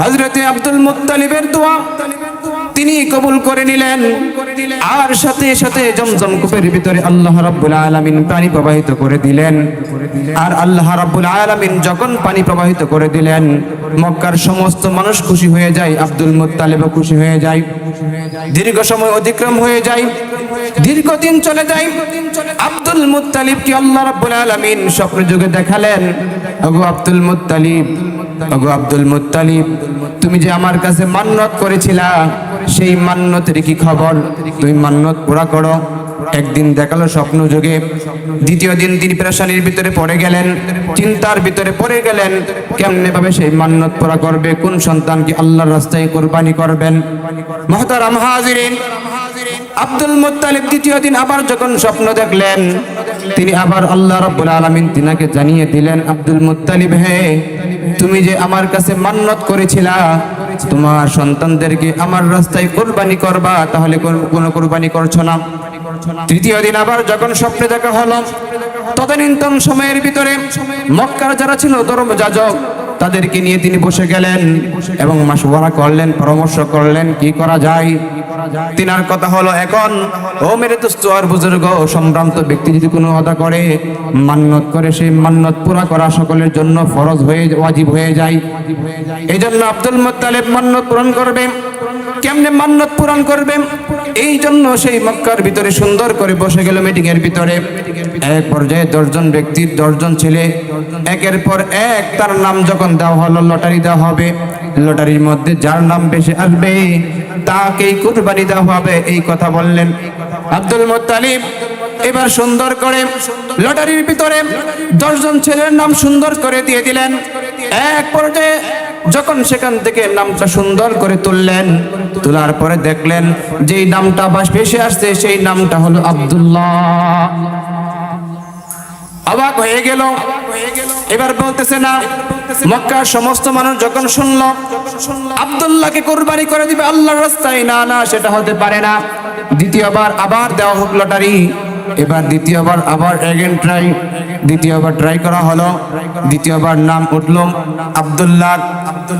হজরতে আব্দুল মুতালিবের দোয়া। তিনি কবুল করে নিলেন। আর সাথে সাথে জমজম কূপের ভিতরে আল্লাহ রাব্বুল আলামিন পানি প্রবাহিত করে দিলেন। আর আল্লাহ রাব্বুল আলামিন যখন পানি প্রবাহিত করে দিলেন, মক্কার সমস্ত মানুষ খুশি হয়ে যায়, আব্দুল মুত্তালিবও খুশি হয়ে যায়। দীর্ঘ সময় অতিক্রম হয়ে যায়, দীর্ঘদিন চলে যায়। আব্দুল মুত্তালিবকে আল্লাহ রাব্বুল আলামিন স্বপ্ন যুগে দেখালেন? ওগো আব্দুল মুত্তালিব, ওগো আব্দুল মুত্তালিব। তুমি যে আমার কাছে মান্নত করেছিলা, সেই মান্নতের কি খবর? তুমি মান্নত পুরা করো। একদিন দেখাল স্বপ্ন যুগে। দ্বিতীয় দিন তিনি পেরেশানির ভিতরে পড়ে গেলেন। চিন্তার ভিতরে পড়ে গেলেন। কেমনে ভাবে সেই মান্নত পুরা করবে? কোন সন্তানকে আল্লাহর রাস্তায় কোরবানি করবেন? মহতারাম হাজিরিন, আব্দুল মুত্তালিব দ্বিতীয় দিন আবার যখন স্বপ্ন দেখলেন, তিনি আবার আল্লাহ রাব্বুল আলামিন তিনাকে জানিয়ে দিলেন, আব্দুল মুত্তালিব হে তুমি যে আমার কাছে মান্নত করেছিলা, তোমার সন্তানদেরকে আমার রাস্তায় কোরবানি করবা, তাহলে কোন- কোরবানি করছ না। তৃতীয় দিন আবার যখন স্বপ্নে দেখা হলো তদানীন্তন সময়ের ভিতরে মক্কার যারা ছিল ধর্ম যাজক তাদেরকে নিয়ে তিনি বসে গেলেন এবং মাসুয়ারা করলেন, পরামর্শ করলেন, কি করা যায়? তিনার কথা হলো এখন, ও মেরে তো আর বুজুর্গ সম্ভ্রান্ত ব্যক্তি যদি কোনো অদা করে, মান্নত করে, সেই মান্নত পুরা করা সকলের জন্য ফরজ হয়ে, ওয়াজিব হয়ে যায়। এই জন্য আব্দুল মোত্তালেব মান্নত পূরণ করবে কেমনে মান্নত পূরণ করবে? এই জন্য সেই মক্কার ভিতরে সুন্দর করে বসে গেল মিটিং এর ভিতরে। এক পর্যায়ে দশজন ব্যক্তির দশজন ছেলে, একের পর এক তার নাম যখন দেওয়া হলো, লটারি দেওয়া হবে। লটারির মধ্যে যার নাম বেশি আসবে, তাকেই কুরবানি দেওয়া হবে। এই কথা বললেন আব্দুল মোত্তালিব। এবার সুন্দর করে লটারির ভিতরে দশজন ছেলের নাম সুন্দর করে দিয়ে দিলেন। এক পর্যায়ে যখন সেখান থেকে নামটা সুন্দর করে তুললেন, তোলার পরে দেখলেন যেই নামটা বাস ভেসে আসছে, সেই নামটা হলো আব্দুল্লাহ। অবাক হয়ে গেল। এবার বলতেছে না, মক্কার সমস্ত মানুষ যখন শুনল, আব্দুল্লাহকে কোরবানি করে দিবে আল্লাহর রাস্তায়, না না, সেটা হতে পারে না। দ্বিতীয়বার আবার দেওয়া হোক লটারি। এবার দ্বিতীয়বার, আবার এগেন ট্রাই দ্বিতীয়বার ট্রাই করা হলো, দ্বিতীয়বার নাম উঠল আব্দুল্লাহ।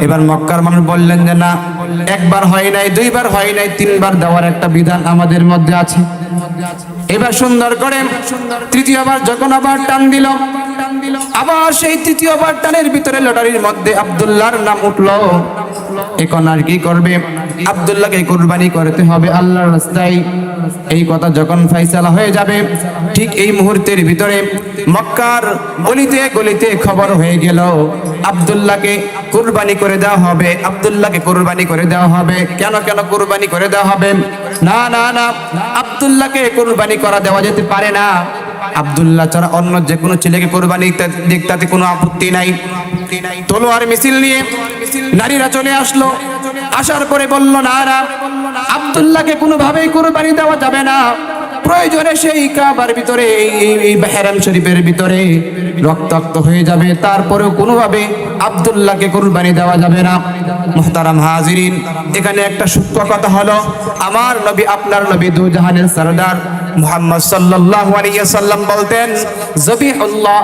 এবার মক্কার মানুষ বললেন যে না, একবার হয় নাই, দুইবার হয় নাই, তিনবার দেওয়ার একটা বিধান আমাদের মধ্যে আছে। এবার সুন্দর করে তৃতীয়বার যখন আবার টান দিল আবার সেই তৃতীয়বার টানের ভিতরে লটারির মধ্যে আব্দুল্লাহর নাম উঠল। এখন আর কি করবে? আব্দুল্লাহকে কুরবানি করতে হবে আল্লাহর রাস্তায়। এই কথা যখন ফাইসালা হয়ে যাবে, ঠিক এই মুহূর্তের ভিতরে মক্কার গলিতে গলিতে খবর হয়ে গেল, আব্দুল্লাহকে কুরবানি করে দেওয়া হবে। আব্দুল্লাহকে কুরবানি করে দেওয়া হবে। কেন কেন কুরবানি করে দেওয়া হবে? না না না, আব্দুল্লাহকে কুরবানি করা দেওয়া যেতে পারে না। আব্দুল্লাহ ছাড়া অন্য যে কোনো ছেলেকে কোরবানি দিক তাতে কোনো আপত্তি নাই। তলোয়ার মিছিল নিয়ে নারীরা চলে আসলো। আসার পরে বলল, না না আব্দুল্লাহকে কোনোভাবেই কোরবানি দেওয়া যাবে না। প্রয়োজনে সেই কাবার ভিতরে, এই বেহেরাম শরীফের ভিতরে রক্তাক্ত হয়ে যাবে। তারপরেও কোনোভাবে আব্দুল্লাহকে কোরবানি দেওয়া যাবে না। মোহতারাম হাজিরিন, এখানে একটা সূক্ষ্ম কথা হলো, আমার নবী, আপনার নবী দু জাহানের সরদার মুহাম্মদ সাল্লাল্লাহু আলাইহি সাল্লাম বলতেন, জবিহুল্লাহ,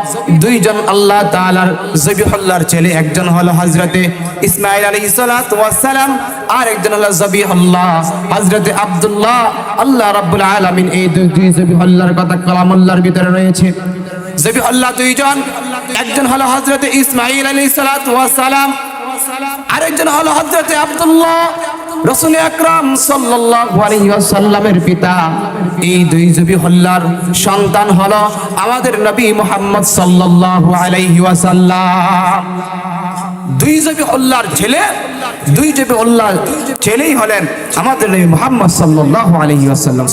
দুইজন আল্লাহ তাআলার জবিহুল্লাহর ছেলে, একজন হলো হযরতে ইসমাঈল আলাইহিস সালাতু ওয়াস আর একজন হলো জবিহুল্লাহ, হযরতে আব্দুল্লাহ। আল্লাহ রাব্বুল আলামিন এই দুই দুই জবিহুল্লাহর কথা কালামুল্লাহর ভিতরে রয়েছে। জবিহুল্লাহ দুইজন, একজন হলো হযরতে ইসমাঈল আলাইহিস সালাতু ওয়াস সালাম আরেকজন হলো হযরতে আব্দুল্লাহ। রসুল আকরাম সাল্লামের পিতা, এই দুই জবি হল্লার সন্তান হলো আমাদের নবী মোহাম্মদ সাল্লাহ দুই জবি হল্লার ছেলে, দুই জবি হল্লার ছেলেই হলেন আমাদের নবী মোহাম্মদ সাল্লাহ আলাইহি ওয়াসাল্লাম।